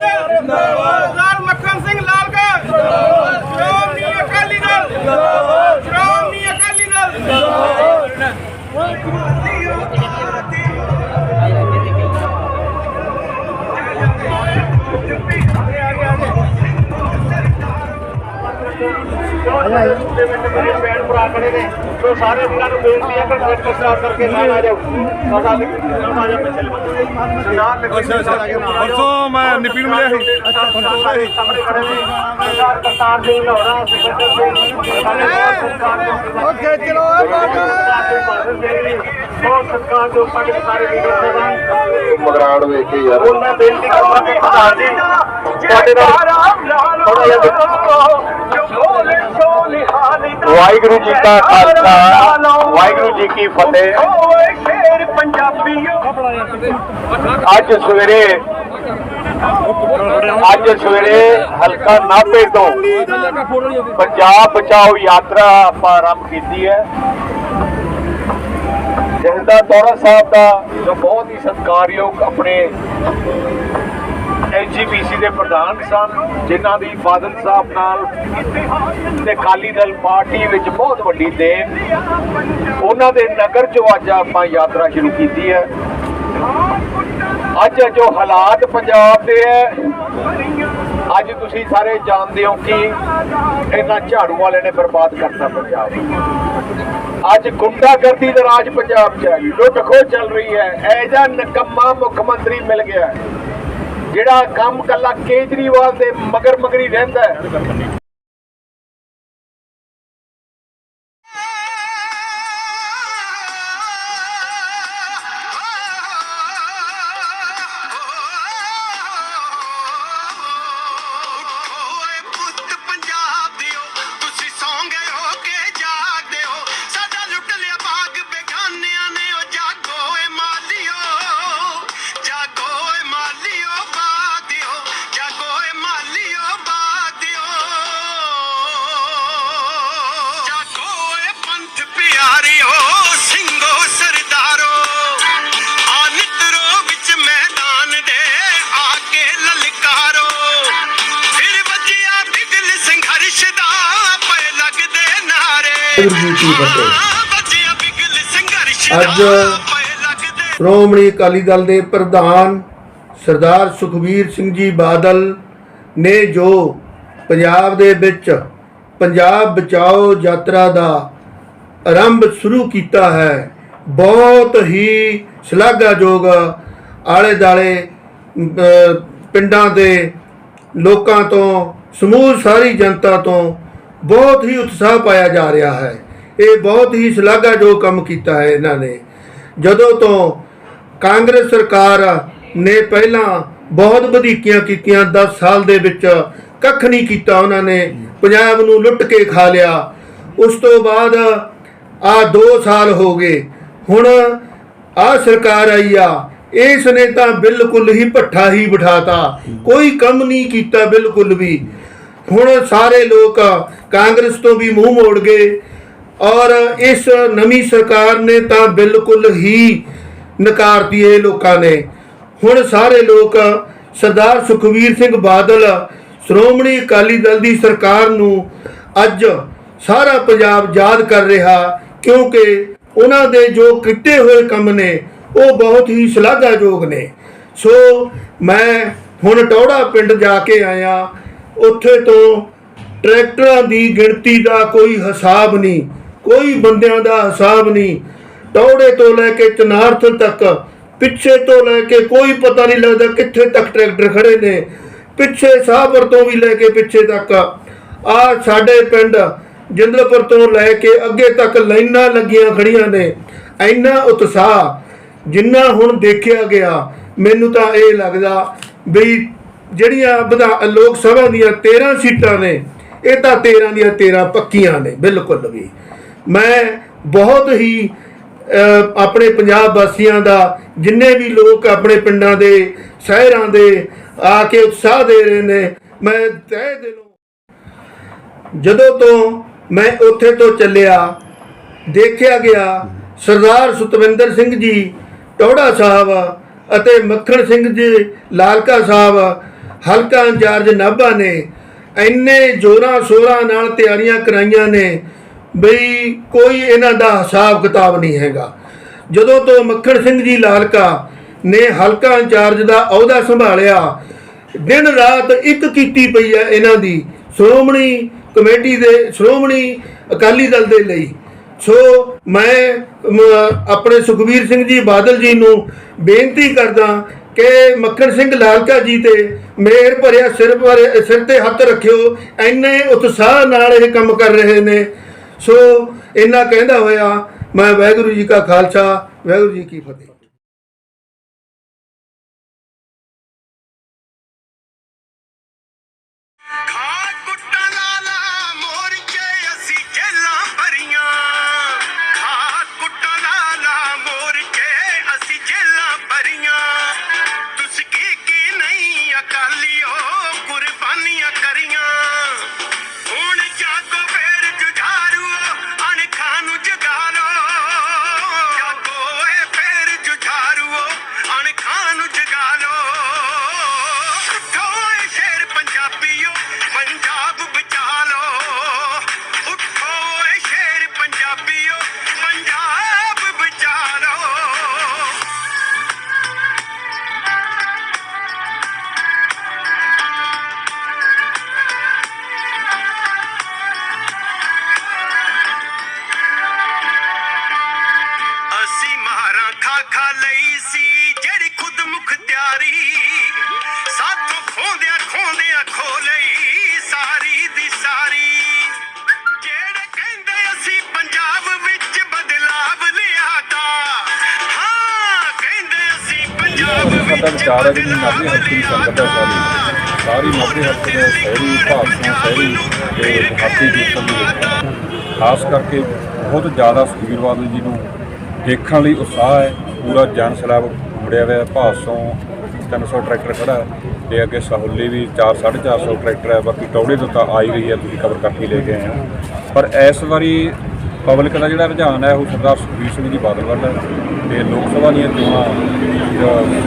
ਸਰਦਾਰ ਦੇ ਵਿੱਚ ਮੇਰੇ ਭੈਣ ਭਰਾ ਖੜੇ ਨੇ ਸੋ ਸਾਰੇ ਵੀਰਾਂ ਨੂੰ ਬੇਨਤੀ ਹੈ ਕਿ ਟਰੈਕਟਰ ਸਟਾਰਟ ਕਰਕੇ ਨਾਲ ਆ ਜਾਓ। ਸਾਡਾ ਆ ਜਾ ਪਿੱਛੇ ਸਰਦਾਰ ਲਖਵਿੰਦਰ ਸਿੰਘ ਪਰਸੋਂ ਮੈਂ ਨਿਪੀ ਨੂੰ ਮਿਲਿਆ ਸੀ। ਸਾਰੇ ਸਾਹਮਣੇ ਖੜੇ ਨੇ। ਸਰਦਾਰ ਕਰਤਾਰ ਸਿੰਘ ਲਾਹੌਰਾ ਸੁਖਿੰਦਰ ਸਿੰਘ ਦੇ ਓਕੇ ਚਲੋ ਬਹੁਤ ਸਤਿਕਾਰ ਦੇ ਉੱਪਰ ਦੇ ਸਾਰੇ ਵੀਰਾਂ ਸੇਵਾਨ ਮਗਰਾੜ ਵੇਖ ਕੇ ਯਾਰ। ਹੁਣ ਮੈਂ ਬੇਨਤੀ ਕਰਾਂਗਾ ਕਿ ਸਰਦਾਰ ਜੀ ਤੁਹਾਡੇ ਨਾਲ ਥੋੜਾ ਜਿਹਾ ਵਾਹਿਗੁਰੂ ਜੀ ਕਾ ਖਾਲਸਾ ਵਾਹਿਗੁਰੂ ਜੀ ਕੀ ਫਤਿਹ। ਅੱਜ ਸਵੇਰੇ ਅੱਜ ਸਵੇਰੇ ਹਲਕਾ ਨਾਭੇ ਤੋਂ ਪੰਜਾਬ ਬਚਾਓ ਯਾਤਰਾ ਆਪਾਂ ਆਰੰਭ ਕੀਤੀ ਹੈ। ਜਹਦਾ ਦੌਰਾ ਸਾਹਿਬ ਦਾ ਜੋ ਬਹੁਤ ਹੀ ਸਤਿਕਾਰਯੋਗ ਆਪਣੇ ਐਨਜੀਪੀਸੀ ਦੇ ਪ੍ਰਧਾਨ ਸਨ, ਜਿਨ੍ਹਾਂ ਦੀ ਬਾਦਲ ਸਾਹਿਬ ਨਾਲ ਤੇ ਅਕਾਲੀ ਦਲ ਪਾਰਟੀ ਵਿੱਚ ਬਹੁਤ ਵੱਡੀ ਦੇਣ, ਉਹਨਾਂ ਦੇ ਨਗਰ ਚੋਂ ਅੱਜ ਆਪਾਂ ਯਾਤਰਾ ਸ਼ੁਰੂ ਕੀਤੀ ਹੈ। ਅੱਜ ਜੋ ਹਾਲਾਤ ਪੰਜਾਬ ਦੇ ਹੈ, ਅੱਜ ਤੁਸੀਂ ਸਾਰੇ ਜਾਣਦੇ ਹੋ ਕਿ ਇਹਨਾਂ ਝਾੜੂ ਵਾਲੇ ਨੇ ਬਰਬਾਦ ਕਰਤਾ ਪੰਜਾਬ। ਅੱਜ ਗੁੰਡਾਗਰਦੀ ਦਾ ਰਾਜ ਪੰਜਾਬ 'ਚ ਹੈ। ਲੁੱਟ ਖੋਹ ਚੱਲ ਰਹੀ ਹੈ। ਐਜਾ ਨਕੰਮਾ ਮੁੱਖ ਮੰਤਰੀ ਮਿਲ ਗਿਆ ਜਿਹੜਾ ਕੰਮ ਕੱਲਾ ਕੇਜਰੀਵਾਲ ਦੇ ਮਗਰ ਮਗਰੀ ਰਹਿੰਦਾ ਹੈ। ਨਾਰੇ ਵਾਹਿਗੁਰੂ ਅੱਜ ਸ਼੍ਰੋਮਣੀ ਅਕਾਲੀ ਦਲ ਦੇ ਪ੍ਰਧਾਨ ਸਰਦਾਰ ਸੁਖਬੀਰ ਸਿੰਘ ਜੀ ਬਾਦਲ ਨੇ ਜੋ ਪੰਜਾਬ ਦੇ ਵਿੱਚ ਪੰਜਾਬ ਬਚਾਓ ਯਾਤਰਾ ਦਾ ਆਰੰਭ ਸ਼ੁਰੂ ਕੀਤਾ ਹੈ, ਬਹੁਤ ਹੀ ਸ਼ਲਾਘਾਯੋਗ ਆਲੇ ਦਾਲੇ ਪਿੰਡਾਂ ਦੇ ਲੋਕਾਂ ਤੋਂ, ਸਮੂਹ ਸਾਰੀ ਜਨਤਾ ਤੋਂ ਬਹੁਤ ਹੀ ਉਤਸ਼ਾਹ ਪਾਇਆ ਜਾ ਰਿਹਾ ਹੈ। ਇਹ ਬਹੁਤ ਹੀ ਸ਼ਲਾਘਾਯੋਗ ਕੰਮ ਕੀਤਾ ਹੈ ਇਹਨਾਂ ਨੇ। ਜਦੋਂ ਤੋਂ ਕਾਂਗਰਸ ਸਰਕਾਰ ਨੇ ਪਹਿਲਾਂ ਬਹੁਤ ਵਧੀਕੀਆਂ ਕੀਤੀਆਂ 10 ਸਾਲ ਦੇ ਵਿੱਚ ਕੱਖ ਨਹੀਂ ਕੀਤਾ ਉਹਨਾਂ ਨੇ, ਪੰਜਾਬ ਨੂੰ ਲੁੱਟ ਕੇ ਖਾ ਲਿਆ। ਉਸ ਤੋਂ ਬਾਅਦ ਆ 2 ਸਾਲ ਹੋ ਗਏ। ਹੁਣ ਆ ਸਰਕਾਰ ਆਈ ਆ, ਇਸ ਨੇ ਤਾਂ ਬਿਲਕੁਲ ਹੀ ਭੱਠਾ ਹੀ ਬਿਠਾਤਾ। ਕੋਈ ਕੰਮ ਨਹੀਂ ਕੀਤਾ ਬਿਲਕੁਲ ਵੀ। ਹੁਣ ਸਾਰੇ ਲੋਕ ਕਾਂਗਰਸ ਤੋਂ ਵੀ ਮੂੰਹ ਮੋੜ ਗਏ ਔਰ ਇਸ ਨਵੀਂ ਸਰਕਾਰ ਨੇ ਤਾਂ ਬਿਲਕੁਲ ਹੀ ਨਕਾਰਤੀ ਇਹ ਲੋਕਾਂ ਨੇ। ਹੁਣ ਸਾਰੇ ਲੋਕ ਸਰਦਾਰ ਸੁਖਵੀਰ ਸਿੰਘ ਬਾਦਲ, ਸ਼੍ਰੋਮਣੀ ਅਕਾਲੀ ਦਲ ਦੀ ਸਰਕਾਰ ਨੂੰ ਅੱਜ ਸਾਰਾ ਪੰਜਾਬ ਯਾਦ ਕਰ ਰਿਹਾ ਕਿਉਂਕਿ ਉਹਨਾਂ ਦੇ ਜੋ ਕੀਤੇ ਹੋਏ ਕੰਮ ਨੇ, ਉਹ ਬਹੁਤ ਹੀ ਸ਼ਲਾਘਾਯੋਗ ਨੇ। ਸੋ ਮੈਂ ਹੁਣ ਟੌੜਾ ਪਿੰਡ ਜਾ ਕੇ ਆਇਆ। ਉੱਥੇ ਤੋਂ ਟਰੈਕਟਰਾਂ ਦੀ ਗਿਣਤੀ ਦਾ ਕੋਈ ਹਿਸਾਬ ਨਹੀਂ, ਕੋਈ ਬੰਦਿਆਂ ਦਾ ਹਿਸਾਬ ਨਹੀਂ। ਟੌੜੇ ਤੋਂ ਲੈ ਕੇ ਚਨਾਰਥ ਤੱਕ, ਪਿੱਛੇ ਤੋਂ ਲੈ ਕੇ ਕੋਈ ਪਤਾ ਨਹੀਂ ਲੱਗਦਾ ਕਿੱਥੇ ਤੱਕ ਟਰੈਕਟਰ ਖੜੇ ਨੇ। ਪਿੱਛੇ ਸਾਹਪੁਰ ਤੋਂ ਵੀ ਲੈ ਕੇ ਪਿੱਛੇ ਤੱਕ। ਆ ਸਾਡੇ ਪਿੰਡ ਜਿੰਦਲਪੁਰ ਤੋਂ ਲੈ ਕੇ ਅੱਗੇ ਤੱਕ ਲਾਈਨਾਂ ਲੱਗੀਆਂ ਖੜੀਆਂ ਨੇ। ਇੰਨਾ ਉਤਸ਼ਾਹ ਜਿੰਨਾ ਹੁਣ ਦੇਖਿਆ ਗਿਆ, ਮੈਨੂੰ ਤਾਂ ਇਹ ਲੱਗਦਾ ਵੀ ਜਿਹੜੀਆਂ ਵਿਧਾ- ਲੋਕ ਸਭਾ ਦੀਆਂ 13 ਸੀਟਾਂ ਨੇ, ਇਹ ਤਾਂ 13 ਦੀਆਂ 13 ਪੱਕੀਆਂ ਨੇ, ਬਿਲਕੁਲ ਵੀ। ਮੈਂ ਬਹੁਤ ਹੀ ਆਪਣੇ ਪੰਜਾਬ ਵਾਸੀਆਂ ਦਾ, ਜਿੰਨੇ ਵੀ ਲੋਕ ਆਪਣੇ ਪਿੰਡਾਂ ਦੇ, ਸ਼ਹਿਰਾਂ ਦੇ ਆ ਕੇ ਉਤਸ਼ਾਹ ਦੇ ਰਹੇ ਨੇ, ਮੈਂ ਤਹਿ ਦਿਲੋਂ, ਜਦੋਂ ਤੋਂ ਮੈਂ ਉੱਥੇ ਤੋਂ ਚੱਲਿਆ, ਦੇਖਿਆ ਗਿਆ ਸਰਦਾਰ ਸੁਤਵਿੰਦਰ ਸਿੰਘ ਜੀ ਟੋੜਾ ਸਾਹਿਬ ਅਤੇ ਮੱਖਣ ਸਿੰਘ ਜੀ, ਲਾਲਕਾ ਸਾਹਿਬ ਹਲਕਾ ਇੰਚਾਰਜ ਨਾਭਾ ਨੇ ਇੰਨੇ ਜ਼ੋਰਾਂ ਸ਼ੋਰਾਂ ਨਾਲ ਤਿਆਰੀਆਂ ਕਰਾਈਆਂ ਨੇ ਬਈ ਕੋਈ ਇਹਨਾਂ ਦਾ ਹਿਸਾਬ ਕਿਤਾਬ ਨਹੀਂ ਹੈਗਾ। ਜਦੋਂ ਤੋਂ ਮੱਖਣ ਸਿੰਘ ਜੀ ਲਾਲਕਾ ਨੇ ਹਲਕਾ ਇੰਚਾਰਜ ਦਾ ਅਹੁਦਾ ਸੰਭਾਲਿਆ, ਦਿਨ ਰਾਤ ਇੱਕ ਕੀਤੀ ਪਈ ਹੈ ਇਹਨਾਂ ਦੀ, ਸ਼੍ਰੋਮਣੀ ਕਮੇਟੀ ਦੇ, ਸ਼੍ਰੋਮਣੀ ਅਕਾਲੀ ਦਲ ਦੇ ਲਈ। ਸੋ ਮੈਂ ਆਪਣੇ ਸੁਖਬੀਰ ਸਿੰਘ ਜੀ ਬਾਦਲ ਜੀ ਨੂੰ ਬੇਨਤੀ ਕਰਦਾ ਕਿ ਮੱਖਣ ਸਿੰਘ ਲਾਲਕਾ ਜੀ ਤੇ ਮੇਰ ਭਰਿਆ ਸਿਰ ਪਰ ਸਿਰ ਤੇ ਹੱਥ ਰੱਖਿਓ, ਇੰਨੇ ਉਤਸ਼ਾਹ ਨਾਲ ਇਹ ਕੰਮ ਕਰ ਰਹੇ ਨੇ। ਸੋ ਇਹਨਾਂ ਕਹਿੰਦਾ ਹੋਇਆ, ਮੈਂ ਵਾਹਿਗੁਰੂ ਜੀ ਕਾ ਖਾਲਸਾ, ਵਾਹਿਗੁਰੂ ਜੀ ਕੀ ਫਤਿਹ। ਪੰਜਾਬ ਵਿੱਚ ਵਿਚਾਰ ਹੈ ਕਿ ਬਦਲਾਵ ਹਲਕੇ ਦੀ ਸੰਗਤ ਹੈ ਸਾਰੀ। ਸਾਰੀ ਨਾਭੇ ਹਲਕੇ ਦੇ ਸ਼ਹਿਰੀ ਭਾਸ਼ਾ ਸ਼ਹਿਰੀ ਤੇ ਦਿਹਾਤੀ ਕੀਰਤਨ ਦੇ ਖਾਸ ਕਰਕੇ ਬਹੁਤ ਜ਼ਿਆਦਾ ਸੁਖਬੀਰ ਬਾਦਲ ਜੀ ਨੂੰ ਦੇਖਣ ਲਈ ਉਤਸ਼ਾਹ ਹੈ। ਪੂਰਾ ਜਨ ਸਲਾਬ ਮੁੜਿਆ ਹੋਇਆ ਭਾਸੋਂ 300 ਟਰੈਕਟਰ ਖੜਾ ਹੈ ਤੇ ਅੱਗੇ ਸਹੂਲੀ ਵੀ 4 450 ਟਰੈਕਟਰ ਹੈ। ਬਾਕੀ ਟੌੜੇ ਤੋਂ ਤਾਂ ਆਈ ਹੀ ਰਹੀ ਹੈ। ਤੁਸੀਂ ਕਵਰ ਕਰਕੇ ਲੈ ਕੇ ਆਏ ਹੋ। ਪਰ ਇਸ ਵਾਰੀ ਪਬਲਿਕ ਦਾ ਜਿਹੜਾ ਰੁਝਾਨ ਹੈ, ਉਹ ਸਰਦਾਰ ਸੁਖਬੀਰ ਸਿੰਘ ਜੀ ਬਾਦਲ ਵੱਲ ਹੈ ਤੇ ਲੋਕ ਸਭਾ ਦੀਆਂ ਚੋਣਾਂ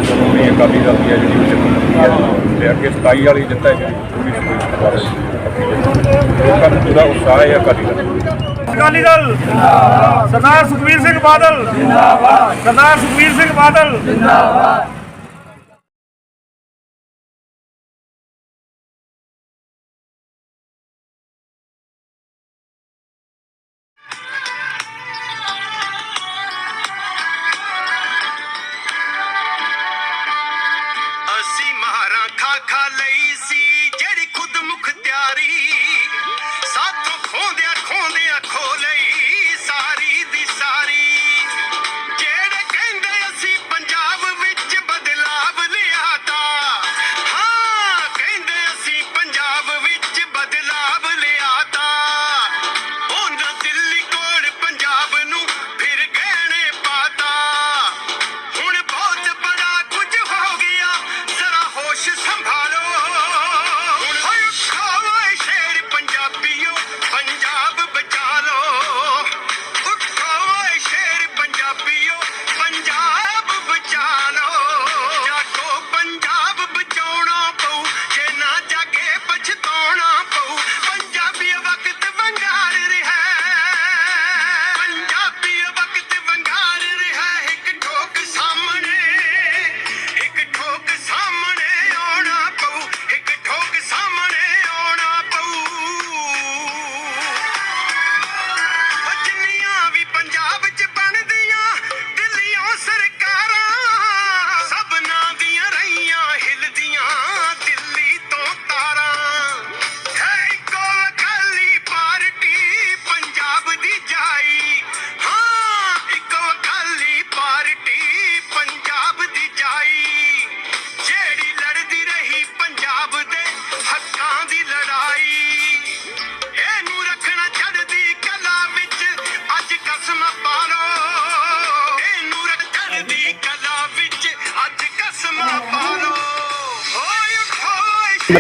ਸ਼੍ਰੋਮਣੀ ਅਕਾਲੀ ਦਲ ਦੀ ਹੈ ਜਿਹੜੀ ਉਹ ਜਿੱਤੀ ਹੈ ਤੇ ਅੱਗੇ 27 ਵਾਲੀ ਜਿੱਤ ਹੈ, ਜਿਹੜੀ ਪੂਰੀ ਸੁਖਬੀਰ ਸਿੰਘ ਬਾਦਲ ਲੋਕਾਂ ਨੂੰ ਪੂਰਾ ਉਤਸ਼ਾਹ ਹੈ ਅਕਾਲੀ ਦਲ ਅਕਾਲੀ ਦਲ, ਸਰਦਾਰ ਸੁਖਬੀਰ ਸਿੰਘ ਬਾਦਲ ਜਿੰਦਾਬਾਦ ਸਰਦਾਰ ਸੁਖਬੀਰ ਸਿੰਘ ਬਾਦਲ ਅਸੀਂ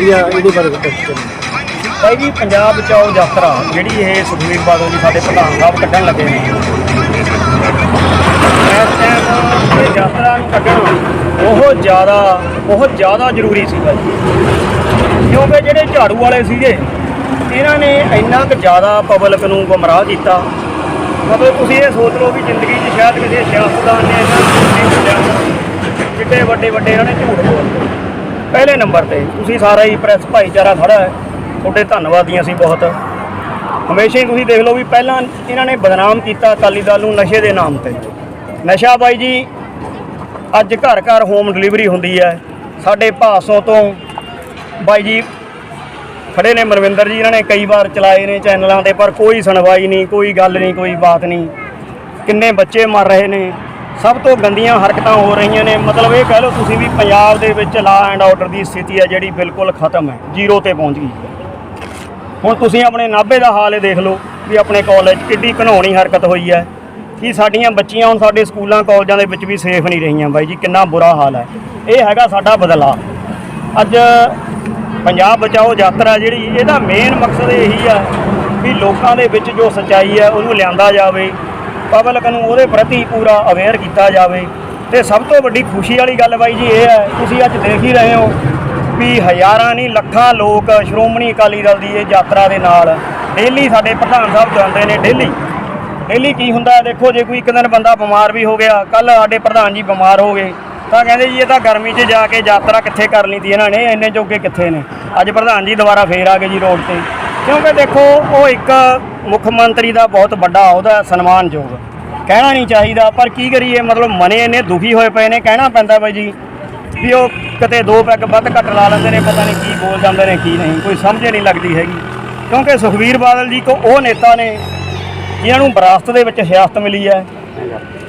ਵਧੀਆ ਇਹਦੇ ਬਾਰੇ ਦੱਸੋ ਭਾਈ ਜੀ, ਪੰਜਾਬ ਬਚਾਓ ਯਾਤਰਾ। ਜਿਹੜੀ ਇਹ ਸੁਖਬੀਰ ਬਾਦਲ ਜੀ ਸਾਡੇ ਪ੍ਰਧਾਨ ਸਾਹਿਬ ਕੱਢਣ ਲੱਗੇ ਨੇ। ਇਸ ਟਾਈਮ ਇਹ ਯਾਤਰਾ ਨੂੰ ਕੱਢਣ ਬਹੁਤ ਜ਼ਿਆਦਾ ਬਹੁਤ ਜ਼ਿਆਦਾ ਜ਼ਰੂਰੀ ਸੀਗਾ ਜੀ ਕਿਉਂਕਿ ਜਿਹੜੇ ਝਾੜੂ ਵਾਲੇ ਸੀਗੇ, ਇਹਨਾਂ ਨੇ ਇੰਨਾ ਕੁ ਜ਼ਿਆਦਾ ਪਬਲਿਕ ਨੂੰ ਗੁੰਮਰਾਹ ਕੀਤਾ। ਮਤਲਬ ਤੁਸੀਂ ਇਹ ਸੋਚ ਲਓ ਵੀ ਜ਼ਿੰਦਗੀ 'ਚ ਸ਼ਾਇਦ ਕਿਸੇ ਸਿਆਸਤਦਾਨ ਨੇ ਇਹਨਾਂ ਨੂੰ ਵੱਡੇ ਵੱਡੇ ਇਹਨਾਂ ਨੇ ਝੂਠ ਬੋਲਦੇ ਪਹਿਲੇ ਨੰਬਰ ਤੇ। ਤੁਸੀਂ ਸਾਰਾ ਹੀ ਪ੍ਰੈਸ ਭਾਈਚਾਰਾ ਖੜਾ ਹੈ। ਤੁਹਾਡੇ ਧੰਨਵਾਦੀਆਂ ਅਸੀਂ ਬਹੁਤ। ਹਮੇਸ਼ਾ ਹੀ ਤੁਸੀਂ ਦੇਖ ਲਓ ਵੀ ਪਹਿਲਾਂ ਇਹਨਾਂ ਨੇ ਬਦਨਾਮ ਕੀਤਾ ਅਕਾਲੀ ਦਲ ਨੂੰ ਨਸ਼ੇ ਦੇ ਨਾਮ ਤੇ। ਨਸ਼ਾ ਬਾਈ ਜੀ, ਅੱਜ ਘਰ ਘਰ ਹੋਮ ਡਿਲੀਵਰੀ ਹੁੰਦੀ ਹੈ। ਸਾਡੇ ਭਾਸੋਂ ਤੋਂ ਬਾਈ ਜੀ ਖੜੇ ਨੇ ਮਨਵਿੰਦਰ ਜੀ, ਇਹਨਾਂ ਨੇ ਕਈ ਵਾਰ ਚਲਾਏ ਨੇ ਚੈਨਲਾਂ ਤੇ, ਪਰ ਕੋਈ ਸੁਣਵਾਈ ਨਹੀਂ, ਕੋਈ ਗੱਲ ਨਹੀਂ, ਕੋਈ ਬਾਤ ਨਹੀਂ। ਕਿੰਨੇ ਬੱਚੇ ਮਰ ਰਹੇ ਨੇ। ਸਭ ਤੋਂ ਗੰਦੀਆਂ ਹਰਕਤਾਂ ਹੋ ਰਹੀਆਂ ਨੇ। ਮਤਲਬ ਇਹ ਕਹਿ ਲਓ ਤੁਸੀਂ ਵੀ ਪੰਜਾਬ ਦੇ ਵਿੱਚ ਲਾ ਐਂਡ ਆਰਡਰ ਦੀ ਸਥਿਤੀ ਹੈ ਜਿਹੜੀ ਬਿਲਕੁਲ ਖਤਮ ਹੈ। ਜ਼ੀਰੋ ਤੇ ਪਹੁੰਚ ਗਈ ਹੈ। ਹੁਣ ਤੁਸੀਂ ਆਪਣੇ ਨਾਭੇ ਦਾ ਹਾਲ ਇਹ ਦੇਖ ਲਓ ਵੀ ਆਪਣੇ ਕਾਲਜ ਕਿੱਡੀ ਘਨੌਣੀ ਹਰਕਤ ਹੋਈ ਹੈ। ਕਿ ਸਾਡੀਆਂ ਬੱਚੀਆਂ ਹੁਣ ਸਾਡੇ ਸਕੂਲਾਂ, ਕਾਲਜਾਂ ਦੇ ਵਿੱਚ ਵੀ ਸੇਫ ਨਹੀਂ ਰਹੀਆਂ ਬਾਈ ਜੀ, ਕਿੰਨਾ ਬੁਰਾ ਹਾਲ ਹੈ। ਇਹ ਹੈਗਾ ਸਾਡਾ ਬਦਲਾਅ। ਅੱਜ ਪੰਜਾਬ ਬਚਾਓ ਯਾਤਰਾ ਜਿਹੜੀ, ਇਹਦਾ ਮੇਨ ਮਕਸਦ ਇਹੀ ਆ ਵੀ ਲੋਕਾਂ ਦੇ ਵਿੱਚ ਜੋ ਸੱਚਾਈ ਹੈ, ਉਹਨੂੰ ਲਿਆਂਦਾ ਜਾਵੇ। ਪਬਲਿਕ ਨੂੰ ਉਹਦੇ ਪ੍ਰਤੀ ਪੂਰਾ ਅਵੇਅਰ ਕੀਤਾ ਜਾਵੇ। ਤੇ ਸਭ ਤੋਂ ਵੱਡੀ ਖੁਸ਼ੀ ਵਾਲੀ ਗੱਲ ਬਾਈ ਜੀ ਇਹ ਹੈ, ਤੁਸੀਂ ਅੱਜ ਦੇਖ ਹੀ ਰਹੇ ਹੋ ਵੀ ਹਜ਼ਾਰਾਂ ਨਹੀਂ, ਲੱਖਾਂ ਲੋਕ ਸ਼੍ਰੋਮਣੀ ਅਕਾਲੀ ਦਲ ਦੀ ਇਹ ਯਾਤਰਾ ਦੇ ਨਾਲ ਡੇਲੀ ਸਾਡੇ ਪ੍ਰਧਾਨ ਸਾਹਿਬ ਜਾਂਦੇ ਨੇ ਡੇਲੀ ਡੇਲੀ ਕੀ ਹੁੰਦਾ ਦੇਖੋ, ਜੇ ਕੋਈ ਇੱਕ ਦਿਨ ਬੰਦਾ ਬਿਮਾਰ ਵੀ ਹੋ ਗਿਆ ਕੱਲ ਸਾਡੇ ਪ੍ਰਧਾਨ ਜੀ ਬਿਮਾਰ ਹੋ ਗਏ, ਤਾਂ ਕਹਿੰਦੇ ਜੀ ਇਹ ਤਾਂ ਗਰਮੀ 'ਚ ਜਾ ਕੇ ਯਾਤਰਾ ਕਿੱਥੇ ਕਰਨੀ ਤੀ ਇਹਨਾਂ ਨੇ, ਇੰਨੇ ਜੋਗੇ ਕਿੱਥੇ ਨੇ? ਅੱਜ ਪ੍ਰਧਾਨ ਜੀ ਦੁਬਾਰਾ ਫੇਰ ਆ ਗਏ ਜੀ ਰੋਡ ਤੇ। ਕਿਉਂਕਿ ਦੇਖੋ, ਉਹ ਇੱਕ ਮੁੱਖ ਮੰਤਰੀ ਦਾ ਬਹੁਤ ਵੱਡਾ ਉਹਦਾ ਸਨਮਾਨਯੋਗ। ਕਹਿਣਾ ਨਹੀਂ ਚਾਹੀਦਾ, ਪਰ ਕੀ ਕਰੀਏ, ਮਤਲਬ ਮਨੇ ਇੰਨੇ ਦੁਖੀ ਹੋਏ ਪਏ ਨੇ, ਕਹਿਣਾ ਪੈਂਦਾ ਬਾਈ ਜੀ, ਵੀ ਉਹ ਕਿਤੇ ਦੋ ਪੈਗ ਵੱਧ ਘੱਟ ਲਾ ਲੈਂਦੇ ਨੇ, ਪਤਾ ਨਹੀਂ ਕੀ ਬੋਲ ਜਾਂਦੇ ਨੇ, ਕੀ ਨਹੀਂ, ਕੋਈ ਸਮਝ ਨਹੀਂ ਲੱਗਦੀ ਹੈਗੀ। ਕਿਉਂਕਿ ਸੁਖਵੀਰ ਬਾਦਲ ਜੀ ਕੋ ਉਹ ਨੇਤਾ ਨੇ, ਜਿਨ੍ਹਾਂ ਨੂੰ ਵਿਰਾਸਤ ਦੇ ਵਿੱਚ ਸਿਆਸਤ ਮਿਲੀ ਹੈ।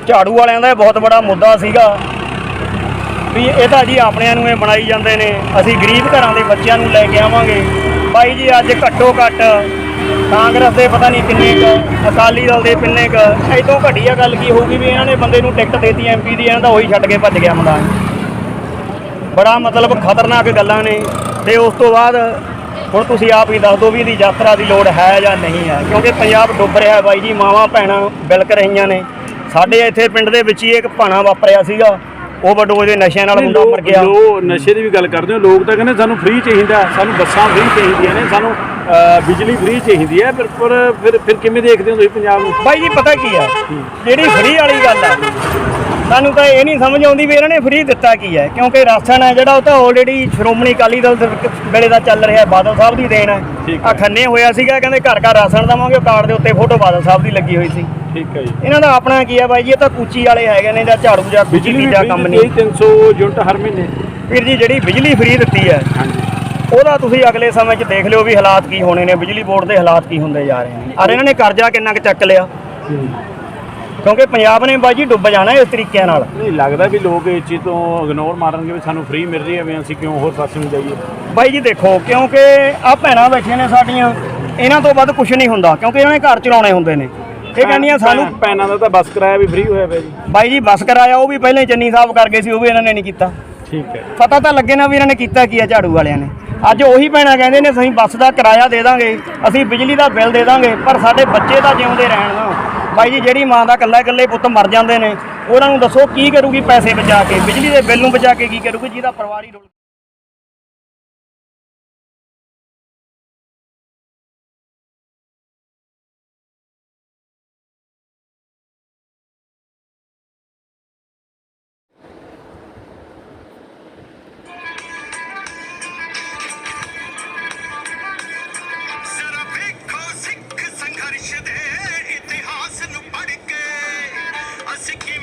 ਝਾੜੂ ਵਾਲਿਆਂ ਦਾ ਬਹੁਤ ਬੜਾ ਮੁੱਦਾ ਸੀਗਾ, ਵੀ ਇਹ ਤਾਂ ਜੀ ਆਪਣਿਆਂ ਨੂੰ ਇਹ ਬਣਾਈ ਜਾਂਦੇ ਨੇ, ਅਸੀਂ ਗਰੀਬ ਘਰਾਂ ਦੇ ਬੱਚਿਆਂ ਨੂੰ ਲੈ ਕੇ ਆਵਾਂਗੇ। ਬਾਈ ਜੀ, ਅੱਜ ਘੱਟੋ ਘੱਟ ਕਾਂਗਰਸ ਦੇ ਪਤਾ ਨਹੀਂ ਕਿੰਨੇ ਕੁ, ਅਕਾਲੀ ਦਲ ਦੇ ਕਿੰਨੇ ਕੁ ਇਹ ਘਟੀਆ ਗੱਲ ਕੀ ਹੋਊਗੀ ਵੀ ਇਹਨਾਂ ਨੇ ਬੰਦੇ ਨੂੰ ਟਿਕਟ ਦੇਤੀ ਐਮਪੀ ਦੀ ਇਹਨਾਂ ਦਾ ਉਹੀ ਛੱਡ ਕੇ ਭੱਜ ਗਿਆ ਮੈਦਾਨ ਬੜਾ ਮਤਲਬ ਖਤਰਨਾਕ ਗੱਲਾਂ ਨੇ। ਤੇ ਉਸ ਤੋਂ ਬਾਅਦ ਹੁਣ ਤੁਸੀਂ ਆਪ ਹੀ ਦੱਸ ਦਿਓ ਵੀ ਇਹਦੀ ਯਾਤਰਾ ਦੀ ਲੋੜ ਹੈ ਜਾਂ ਨਹੀਂ ਹੈ। ਕਿਉਂਕਿ ਪੰਜਾਬ ਡੁੱਬ ਰਿਹਾ ਬਾਈ ਜੀ, ਮਾਵਾਂ, ਭੈਣਾਂ ਬਿਲਕ ਰਹੀਆਂ ਨੇ। ਸਾਡੇ ਇੱਥੇ ਪਿੰਡ ਦੇ ਵਿੱਚ ਹੀ ਇੱਕ ਭਾਣਾ ਵਾਪਰਿਆ ਸੀਗਾ। ਓਵਰਡੋਜ਼ ਦੇ ਨਸ਼ਿਆਂ ਨਾਲ ਮੁੰਡਾ ਮਰ ਗਿਆ। ਲੋ ਨਸ਼ੇ ਦੀ ਵੀ ਗੱਲ ਕਰਦੇ ਹੋ ਲੋਕ ਤਾਂ ਕਹਿੰਦੇ ਸਾਨੂੰ ਫ੍ਰੀ ਚਾਹੀਦਾ ਸਾਨੂੰ ਬੱਸਾਂ ਫ੍ਰੀ ਚਾਹੀਦੀਆਂ ਨੇ ਸਾਨੂੰ ਬਿਜਲੀ ਫ੍ਰੀ ਚਾਹੀਦੀ ਹੈ ਪਰ ਪਰ ਫਿਰ ਫਿਰ ਕਿਵੇਂ ਦੇਖਦੇ ਹੋ ਤੁਸੀਂ ਪੰਜਾਬ ਨੂੰ? ਬਾਈ ਜੀ ਪਤਾ ਕੀ ਹੈ। ਜਿਹੜੀ ਫ੍ਰੀ ਵਾਲੀ ਗੱਲ ਹੈ ਸਾਨੂੰ ਤਾਂ ਇਹ ਨਹੀਂ ਸਮਝ ਆਉਂਦੀ ਵੀ ਇਹਨਾਂ ਨੇ ਫ੍ਰੀ ਦਿੱਤਾ ਕੀ ਹੈ ਕਿਉਂਕਿ ਰਾਸ਼ਨ ਹੈ ਜਿਹੜਾ ਉਹ ਤਾਂ ਆਲਰੇਡੀ ਸ਼੍ਰੋਮਣੀ ਅਕਾਲੀ ਦਲ ਦੇ ਵੇਲੇ ਦਾ ਚੱਲ ਰਿਹਾ ਬਾਦਲ ਸਾਹਿਬ ਦੀ ਦੇਣ ਹੈ। ਆ ਖੰਨੇ ਹੋਇਆ ਸੀਗਾ ਕਹਿੰਦੇ ਘਰ ਘਰ ਰਾਸ਼ਨ ਦਵਾਂਗੇ ਉਹ ਕਾਰਡ ਦੇ ਉੱਤੇ ਫੋਟੋ ਬਾਦਲ ਸਾਹਿਬ ਦੀ ਲੱਗੀ ਹੋਈ ਸੀ। ਠੀਕ ਹੈ ਜੀ। ਇਹਨਾਂ ਦਾ ਆਪਣਾ ਕੀ ਹੈ ਬਾਈ ਜੀ ਇਹ ਤਾਂ ਕੂਚੀ ਵਾਲੇ ਹੈਗੇ ਨੇ ਜਾਂ ਝਾੜੂ ਜਾਂ ਬਿਜਲੀ free ਕੰਮ ਨਹੀਂ। 300 ਯੂਨਿਟ ਹਰ ਮਹੀਨੇ। ਵੀਰ ਜੀ ਜਿਹੜੀ ਬਿਜਲੀ ਫ੍ਰੀ ਦਿੱਤੀ ਹੈ ਉਹਦਾ ਤੁਸੀਂ ਅਗਲੇ ਸਮੇਂ 'ਚ ਦੇਖ ਲਿਓ ਵੀ ਹਾਲਾਤ ਕੀ ਹੋਣੇ ਨੇ ਬਿਜਲੀ ਬੋਰਡ ਦੇ ਹਾਲਾਤ ਕੀ ਹੁੰਦੇ ਜਾ ਰਹੇ ਨੇ। ਔਰ ਇਹਨਾਂ ਨੇ ਕਰਜ਼ਾ ਕਿੰਨਾ ਕੁ ਚੱਕ ਲਿਆ? ਕਿਉਂਕਿ ਪੰਜਾਬ ਨੇ ਬਾਜੀ ਡੁੱਬ ਜਾਣਾ ਇਸ ਤਰੀਕੇ ਨਾਲ। ਨਹੀਂ ਲੱਗਦਾ ਵੀ ਲੋਕ ਇਸ ਚੀਜ਼ ਤੋਂ ਇਗਨੋਰ ਮਾਰਨਗੇ ਵੀ ਸਾਨੂੰ ਫ੍ਰੀ ਮਿਲ ਰਹੀ ਹੈ ਵੀ ਅਸੀਂ ਕਿਉਂ ਹੋਰ ਪਾਸੇ ਨੂੰ ਜਾਈਏ। ਬਾਈ ਜੀ ਦੇਖੋ ਕਿਉਂਕਿ ਆ ਭੈਣਾਂ ਬੈਠੀਆਂ ਨੇ ਸਾਡੀਆਂ ਇਹਨਾਂ ਤੋਂ ਵੱਧ ਕੁਝ ਨਹੀਂ ਹੁੰਦਾ ਕਿਉਂਕਿ ਇਹਨਾਂ ਨੇ ਘਰ ਚਲਾਉਣੇ ਹੁੰਦੇ ਨੇ। ਇਹ ਕਹਿੰਦੀਆਂ ਸਾਨੂੰ ਭੈਣਾਂ ਦਾ ਤਾਂ ਬੱਸ ਕਿਰਾਇਆ ਵੀ ਫ੍ਰੀ ਹੋਇਆ ਪਿਆ ਜੀ। ਬਾਈ ਜੀ ਬੱਸ ਕਰਾਇਆ ਉਹ ਵੀ ਪਹਿਲਾਂ ਚੰਨੀ ਸਾਹਿਬ ਕਰ ਗਏ ਸੀ ਉਹ ਵੀ ਇਹਨਾਂ ਨੇ ਨਹੀਂ ਕੀਤਾ। ਠੀਕ ਹੈ। ਪਤਾ ਤਾਂ ਲੱਗੇ ਨਾ ਵੀ ਇਹਨਾਂ ਨੇ ਕੀਤਾ ਕੀ ਆ ਝਾੜੂ ਵਾਲਿਆਂ ਨੇ। ਅੱਜ ਉਹੀ ਭੈਣਾਂ ਕਹਿੰਦੇ ਨੇ ਅਸੀਂ ਬੱਸ ਦਾ ਕਿਰਾਇਆ ਦੇ ਦਾਂਗੇ ਅਸੀਂ ਬਿਜਲੀ ਦਾ ਬਿੱਲ ਦੇ ਦਾਂਗੇ ਪਰ ਸਾਡੇ ਬੱਚੇ ਤਾਂ ਜਿਉਂਦੇ ਰਹਿਣ ਨਾ। ਬਾਈ ਜੀ, ਜਿਹੜੀ ਮਾਂ ਦਾ ਇਕੱਲਾ ਇਕੱਲੇ ਪੁੱਤ ਮਰ ਜਾਂਦੇ ਨੇ, ਉਹਨਾਂ ਨੂੰ ਦੱਸੋ ਕੀ ਕਰੂਗੀ ਪੈਸੇ ਬਚਾ ਕੇ, ਬਿਜਲੀ ਦੇ ਬਿੱਲ ਨੂੰ ਬਚਾ ਕੇ ਕੀ ਕਰੂਗੀ, ਜਿਹਦਾ ਪਰਿਵਾਰ ਹੀ ਡੁੱਲ Sikkim